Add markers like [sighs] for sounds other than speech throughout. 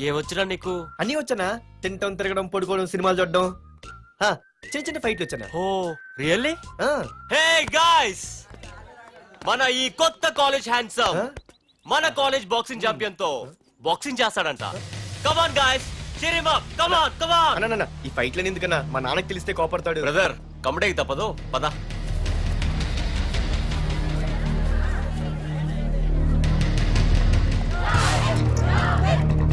ఏమొచ్చినా నీకు? అన్నీ వచ్చానా? తింటం తిరగడం పడుకోవడం సినిమాలు చూడడం. చిన్న చిన్న ఫైట్లు వచ్చానా? Oh really? ఆ, హే గాయ్స్! మన ఈ కొత్త కాలేజ్ హ్యాండ్సమ్? మన కాలేజ్ బాక్సింగ్ ఛాంపియన్తో బాక్సింగ్ చేస్తాడంట. Come on guys cheer him up. Come on come on అన్న, అన్న, ఈ ఫైట్లని ఎందుకన్నా? మా నాన్నకి తెలిస్తే కోపడతాడు. బ్రదర్ కమడేకి తప్పదు. పద.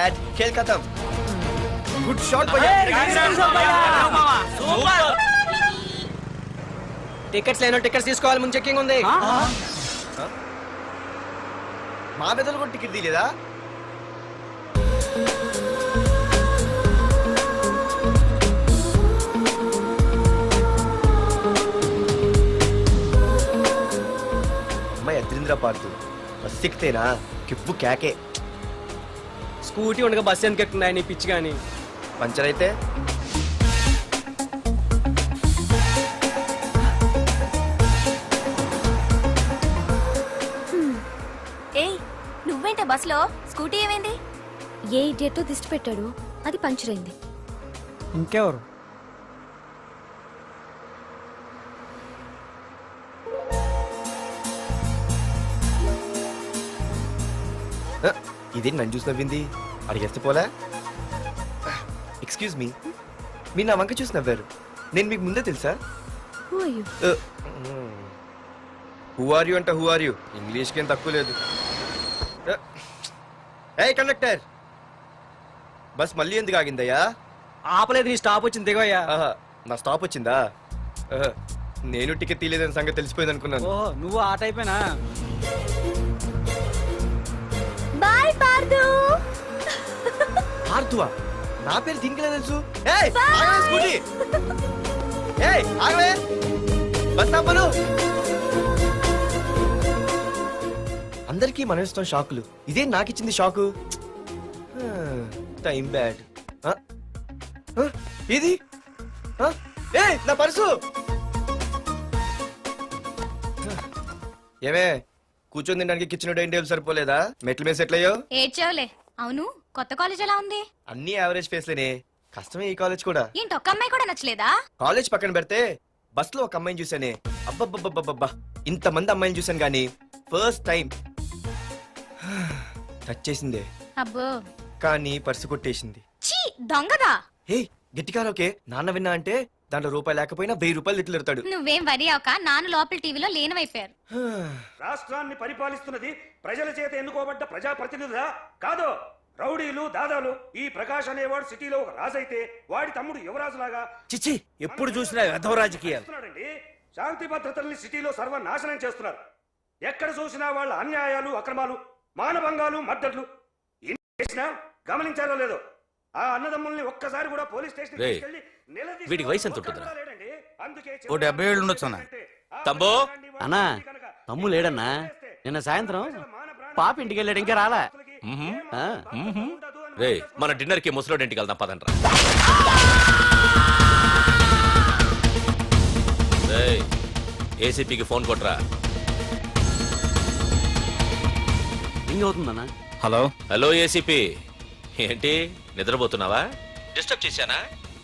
డాడ్ ఖేల్ ఖతం గుడ్ షాట్ టికెట్స్ లేనో టికెట్స్ తీసుకోవాలి ముందు చెక్కింగ్ ఉంది. మా పెద్దలు కూడా టికెట్ తీయలేదా? అమ్మాయి అద్రింద్ర పార్తు బస్ ఎక్కితేనా? కిప్పు కేకే. స్కూటీ ఉండగా బస్సు ఎందుకు ఎక్కుతున్నాయి నీ పిచ్చి కానీ? పంచర్ అయితే? ఏయ్ నువ్వేంటే బస్సులో? స్కూటీ ఏమైంది? ఏ ఇడియట్ దిష్టి పెట్టాడు అది పంచర్ అయింది. ఇంకెవరు? ఆ, ఇదేంటి నన్ను చూసి నవ్వింది? అడిగేస్తే పోలే. ఎక్స్క్యూజ్ మీ మీరు నా వంక చూసి నవ్వారు. నేను మీకు ముందే తెలుసా? Who are you? Who are you అంటే హూ ఆర్ యూ ఇంగ్లీష్కి ఏం తక్కువ లేదు. ఏ కండక్టర్ బస్ మళ్ళీ ఎందుకు ఆగిందయ్యా? ఆపలేదు నీ స్టాప్ వచ్చింది దిగోయ్యా ఆహా, నా స్టాప్ వచ్చిందా? ఆహా, నేను టికెట్ తీయలేదని సంగతి తెలిసిపోయింది అనుకున్నాను నువ్వు ఆ టైపేనా పార్దు ఆర్తువా? నా పేరు దీనికి తెలుసు? ఏయ్, ఆగవే స్కూటీ! ఏయ్ ఆగవే! బస్ ఆపను! అందరికీ మనం ఇస్తాం షాకులు. ఇదే నాకు ఇచ్చింది షాకు టైం బ్యాడ్. ఇది? ఏ నా పర్సు! ఏమే? కూర్చొని తినడానికి కిచెన్ డైనింగ్ టేబుల్ సరిపోలేదా? మెట్ల మీద సెట్ అయ్యో ఏడ్చావులే. అవును కొత్త కాలేజ్ ఎలా ఉంది? అన్ని యావరేజ్ ఫేస్లేనే కష్టమే ఈ కాలేజ్ కూడా. ఏంటి ఒక్క అమ్మాయి కూడా నచ్చలేదా? కాలేజ్ పక్కన పెడితే బస్లో ఒక అమ్మాయిని చూసానే అబ్బబ్బబ్బబ్బబ్బా ఇంత మంది అమ్మాయిని చూసాను గానీ ఫస్ట్ టైం టచ్ చేసిందే. అబ్బో. కానీ పర్సు కొట్టేసింది. చీ దొంగదా? హే గట్టిగా ఓకే నాన్న విన్నా అంటే దాంట్లో రూపాయి లేకపోయినా వెయ్యి రూపాయలు ఇట్లు ఎడతాడు నువ్వేం వరి అవక నాన్న లోపల టీవీలో లేనవైపోయారు [sighs] రాష్ట్రాన్ని పరిపాలిస్తున్నది ప్రజల చేత ఎన్నుకోబడ్డ ప్రజాప్రతినిధులా కాదు? రౌడీలు దాదాలు ఈ ప్రకాష్ అనేవాడు సిటీలో ఒక రాజైతే వాడి తమ్ముడు యువరాజులాగా చిచ్చి ఎప్పుడు చూసినా వెధవ రాజకీయాలు. శాంతి భద్రతల్ని సిటీలో సర్వనాశనం చేస్తున్నారు. ఎక్కడ చూసినా వాళ్ళ అన్యాయాలు అక్రమాలు మానభంగాలు మద్దతులు. ఇన్ని చేసినా గమనించారో లేదో? ఆ అన్నదమ్ముల్ని ఒక్కసారి కూడా పోలీస్ స్టేషన్ రేయ్, వీడికి వయసు ఎంత ఉంటుందిరా? ఓ డెబ్బై ఏళ్ళు ఉండొచ్చు అన్న. తమ్ముడు? అన్నా తమ్ము లేడన్నా? నిన్న సాయంత్రం పాప ఇంటికి వెళ్ళాడు ఇంకా రాలా? ఆ. రే మన డిన్నర్కి ముసలోడి ఇంటికి వెళ్దాం పదండ్రా. రేయ్, ఏసీపీకి ఫోన్ కొట్రా. రింగ్ అవుతుందన్నా హలో హలో ఏసీపీ ఏంటి? నిద్రపోతున్నావా? డిస్టర్బ్ చేశానా?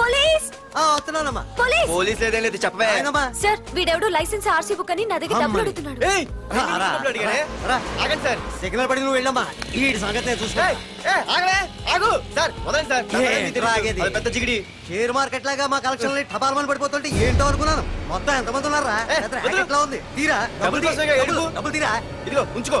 పోలీస్! ఆ, వస్తున్నానమ్మా. పోలీస్! పోలీస్ లేదేం లేదు చెప్పవే. ఆయనమ్మా. సార్ వీడెవడో లైసెన్స్ ఆర్సీ బుక్ అని నా దగ్గర డబ్బులు అడుగుతున్నాడు. ఏయ్, రా, నేను రా, డబ్బులు అడిగానే? రా. ఆగండి సార్. సిగ్నల్ పడి నువ్వు వెళ్ళమ్మా. ఈ సంగతి నేను చూసుకో ఏయ్, ఏయ్, ఆగవే ఆగు. సార్ వదండి సార్. నా ఏ, పని మీకు తెలీదు. రాగేది. అది పెద్ద జిగిడి. షేర్ మార్కెట్ లాగా మా కలెక్షన్ టపాల్మని పడిపోతుంటే ఏంటో అనుకున్నాను. మొత్తం ఎంతమంది ఉన్నారా? ఏ, పెద్ద వదిలు. racket లా ఉంది? తీరా. డబ్బులు తీ, కోసమేగా డబ్బులు, ఏడుపు. డబ్బులు తీరా? ఇదిగో ఉంచుకో.